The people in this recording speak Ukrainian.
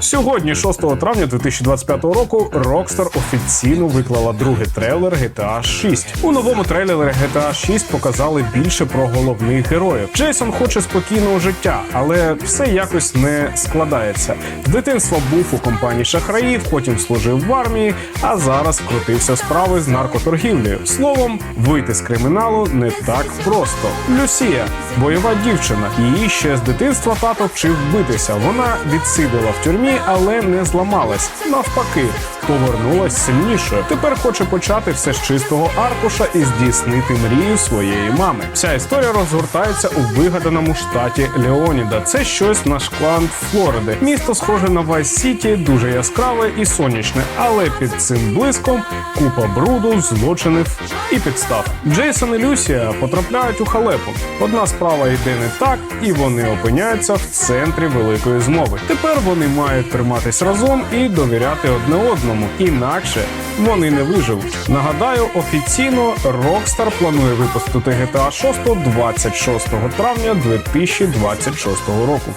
Сьогодні, 6 травня 2025 року, Rockstar офіційно виклала другий трейлер GTA 6. У новому трейлері GTA 6 показали більше про головних героїв. Джейсон хоче спокійного життя, але все якось не складається. З дитинства був у компанії шахраїв, потім служив в армії, а зараз крутився справи з наркоторгівлею. Словом, вийти з криміналу не так просто. Люсія, бойова дівчина. Її ще з дитинства тато вчив битися. Вона відсидила в тюрмі, але не зламалась. Навпаки, повернулась сильнішою. Тепер хоче почати все з чистого аркуша і здійснити мрію своєї мами. Вся історія розгортається у вигаданому штаті Леоніда. Це щось на шкланд Флориди. Місто схоже на Вайс Сіті, дуже яскраве і сонячне, але під цим блиском купа бруду, злочинів і підстав. Джейсон і Люсія потрапляють у халепу. Одна справа йде не так, і вони опиняються в центрі великої змови. Тепер вони мають триматись разом і довіряти одне одному. Інакше вони не виживуть. Нагадаю, офіційно Rockstar планує випустити GTA 6 26 травня 2026 року.